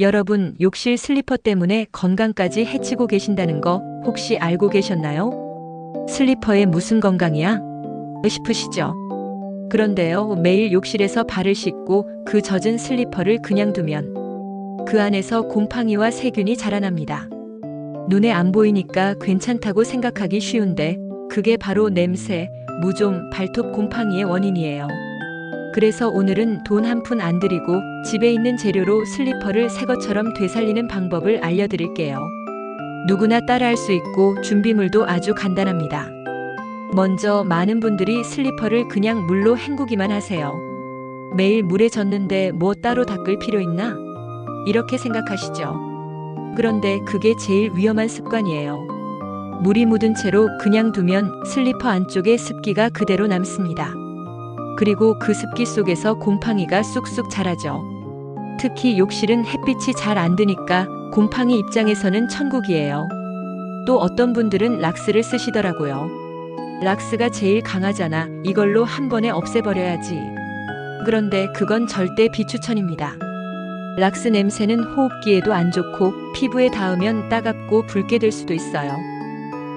여러분, 욕실 슬리퍼 때문에 건강까지 해치고 계신다는 거 혹시 알고 계셨나요? 슬리퍼에 무슨 건강이야? 싶으시죠? 그런데요, 매일 욕실에서 발을 씻고 그 젖은 슬리퍼를 그냥 두면 그 안에서 곰팡이와 세균이 자라납니다. 눈에 안 보이니까 괜찮다고 생각하기 쉬운데 그게 바로 냄새, 무좀, 발톱 곰팡이의 원인이에요. 그래서 오늘은 돈 한 푼 안 들이고 집에 있는 재료로 슬리퍼를 새 것처럼 되살리는 방법을 알려드릴게요. 누구나 따라할 수 있고 준비물도 아주 간단합니다. 먼저 많은 분들이 슬리퍼를 그냥 물로 헹구기만 하세요. 매일 물에 젖는데 뭐 따로 닦을 필요 있나? 이렇게 생각하시죠. 그런데 그게 제일 위험한 습관이에요. 물이 묻은 채로 그냥 두면 슬리퍼 안쪽에 습기가 그대로 남습니다. 그리고 그 습기 속에서 곰팡이가 쑥쑥 자라죠. 특히 욕실은 햇빛이 잘 안 드니까 곰팡이 입장에서는 천국이에요. 또 어떤 분들은 락스를 쓰시더라고요. 락스가 제일 강하잖아. 이걸로 한 번에 없애버려야지. 그런데 그건 절대 비추천입니다. 락스 냄새는 호흡기에도 안 좋고 피부에 닿으면 따갑고 붉게 될 수도 있어요.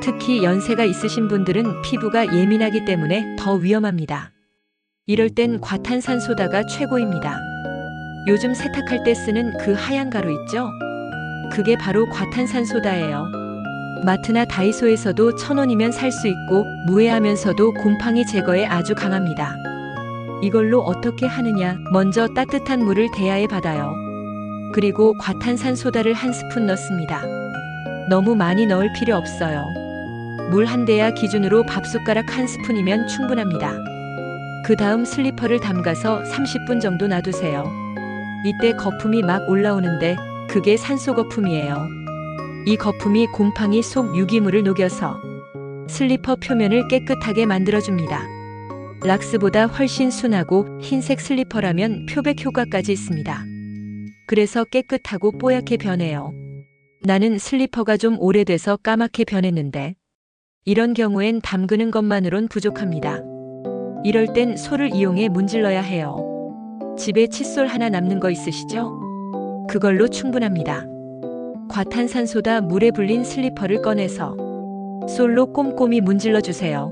특히 연세가 있으신 분들은 피부가 예민하기 때문에 더 위험합니다. 이럴 땐 과탄산소다가 최고입니다. 요즘 세탁할 때 쓰는 그 하얀 가루 있죠? 그게 바로 과탄산소다예요. 마트나 다이소에서도 천 원이면 살 수 있고 무해하면서도 곰팡이 제거에 아주 강합니다. 이걸로 어떻게 하느냐? 먼저 따뜻한 물을 대야에 받아요. 그리고 과탄산소다를 한 스푼 넣습니다. 너무 많이 넣을 필요 없어요. 물 한 대야 기준으로 밥숟가락 한 스푼이면 충분합니다. 그 다음 슬리퍼를 담가서 30분 정도 놔두세요. 이때 거품이 막 올라오는데 그게 산소 거품이에요. 이 거품이 곰팡이 속 유기물을 녹여서 슬리퍼 표면을 깨끗하게 만들어줍니다. 락스보다 훨씬 순하고 흰색 슬리퍼라면 표백 효과까지 있습니다. 그래서 깨끗하고 뽀얗게 변해요. 나는 슬리퍼가 좀 오래돼서 까맣게 변했는데 이런 경우엔 담그는 것만으론 부족합니다. 이럴 땐 솔을 이용해 문질러야 해요. 집에 칫솔 하나 남는 거 있으시죠? 그걸로 충분합니다. 과탄산소다 물에 불린 슬리퍼를 꺼내서 솔로 꼼꼼히 문질러 주세요.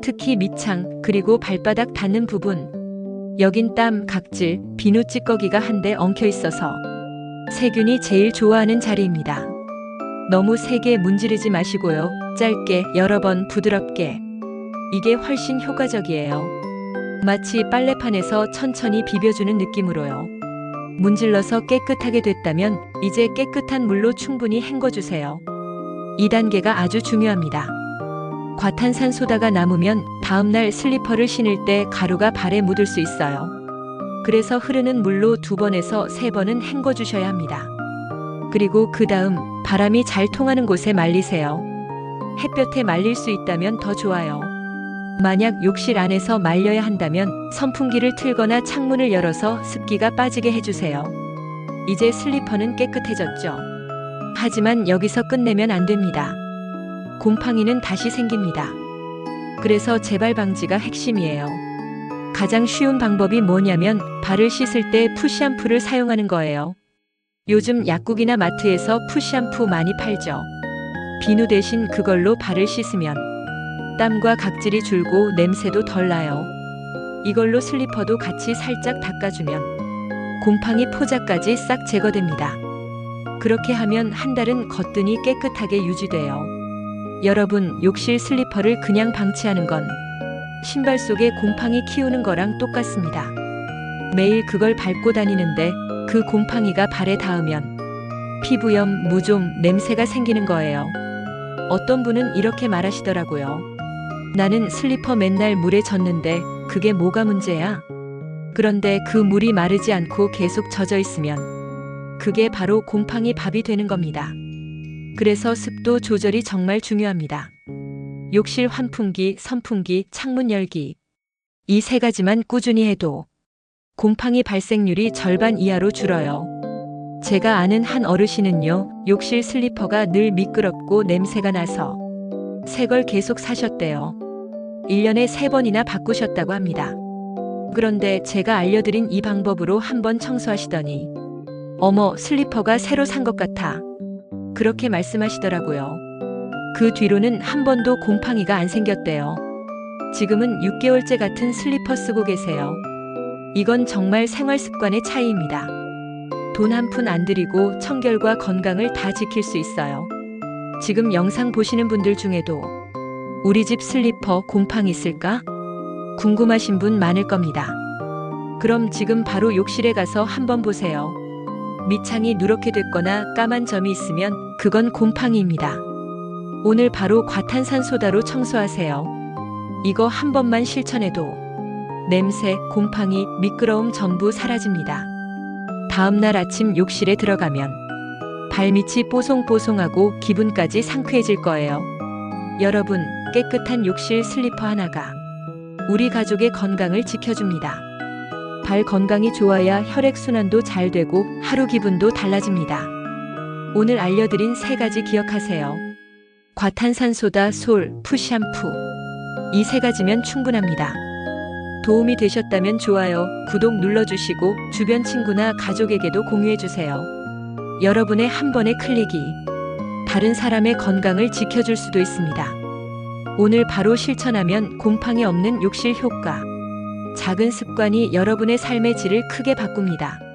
특히 밑창 그리고 발바닥 닿는 부분. 여긴 땀, 각질, 비누 찌꺼기가 한데 엉켜 있어서 세균이 제일 좋아하는 자리입니다. 너무 세게 문지르지 마시고요. 짧게 여러 번 부드럽게. 이게 훨씬 효과적이에요. 마치 빨래판에서 천천히 비벼주는 느낌으로요. 문질러서 깨끗하게 됐다면 이제 깨끗한 물로 충분히 헹궈주세요. 2단계가 아주 중요합니다. 과탄산소다가 남으면 다음날 슬리퍼를 신을 때 가루가 발에 묻을 수 있어요. 그래서 흐르는 물로 두 번에서 세 번은 헹궈주셔야 합니다. 그리고 그 다음 바람이 잘 통하는 곳에 말리세요. 햇볕에 말릴 수 있다면 더 좋아요. 만약 욕실 안에서 말려야 한다면 선풍기를 틀거나 창문을 열어서 습기가 빠지게 해주세요. 이제 슬리퍼는 깨끗해졌죠. 하지만 여기서 끝내면 안 됩니다. 곰팡이는 다시 생깁니다. 그래서 재발 방지가 핵심이에요. 가장 쉬운 방법이 뭐냐면 발을 씻을 때 푸샴푸를 사용하는 거예요. 요즘 약국이나 마트에서 푸샴푸 많이 팔죠. 비누 대신 그걸로 발을 씻으면 땀과 각질이 줄고 냄새도 덜 나요. 이걸로 슬리퍼도 같이 살짝 닦아주면 곰팡이 포자까지 싹 제거됩니다. 그렇게 하면 한 달은 거뜬히 깨끗하게 유지돼요. 여러분, 욕실 슬리퍼를 그냥 방치하는 건 신발 속에 곰팡이 키우는 거랑 똑같습니다. 매일 그걸 밟고 다니는데 그 곰팡이가 발에 닿으면 피부염, 무좀, 냄새가 생기는 거예요. 어떤 분은 이렇게 말하시더라고요. 나는 슬리퍼 맨날 물에 젖는데 그게 뭐가 문제야? 그런데 그 물이 마르지 않고 계속 젖어 있으면 그게 바로 곰팡이 밥이 되는 겁니다. 그래서 습도 조절이 정말 중요합니다. 욕실 환풍기, 선풍기, 창문 열기. 이 세 가지만 꾸준히 해도 곰팡이 발생률이 절반 이하로 줄어요. 제가 아는 한 어르신은요, 욕실 슬리퍼가 늘 미끄럽고 냄새가 나서 새 걸 계속 사셨대요. 1년에 3번이나 바꾸셨다고 합니다. 그런데 제가 알려드린 이 방법으로 한번 청소하시더니 어머, 슬리퍼가 새로 산 것 같아. 그렇게 말씀하시더라고요. 그 뒤로는 한 번도 곰팡이가 안 생겼대요. 지금은 6개월째 같은 슬리퍼 쓰고 계세요. 이건 정말 생활 습관의 차이입니다. 돈 한 푼 안 들이고 청결과 건강을 다 지킬 수 있어요. 지금 영상 보시는 분들 중에도 우리 집 슬리퍼 곰팡이 있을까? 궁금하신 분 많을 겁니다. 그럼 지금 바로 욕실에 가서 한번 보세요. 밑창이 누렇게 됐거나 까만 점이 있으면 그건 곰팡이입니다. 오늘 바로 과탄산소다로 청소하세요. 이거 한 번만 실천해도 냄새, 곰팡이, 미끄러움 전부 사라집니다. 다음날 아침 욕실에 들어가면 발밑이 뽀송뽀송하고 기분까지 상쾌해질 거예요. 여러분, 깨끗한 욕실 슬리퍼 하나가 우리 가족의 건강을 지켜줍니다. 발 건강이 좋아야 혈액순환도 잘 되고 하루 기분도 달라집니다. 오늘 알려드린 세 가지 기억하세요. 과탄산소다, 솔, 푸샴푸. 이 세 가지면 충분합니다. 도움이 되셨다면 좋아요, 구독 눌러주시고 주변 친구나 가족에게도 공유해주세요. 여러분의 한 번의 클릭이 다른 사람의 건강을 지켜줄 수도 있습니다. 오늘 바로 실천하면 곰팡이 없는 욕실 효과. 작은 습관이 여러분의 삶의 질을 크게 바꿉니다.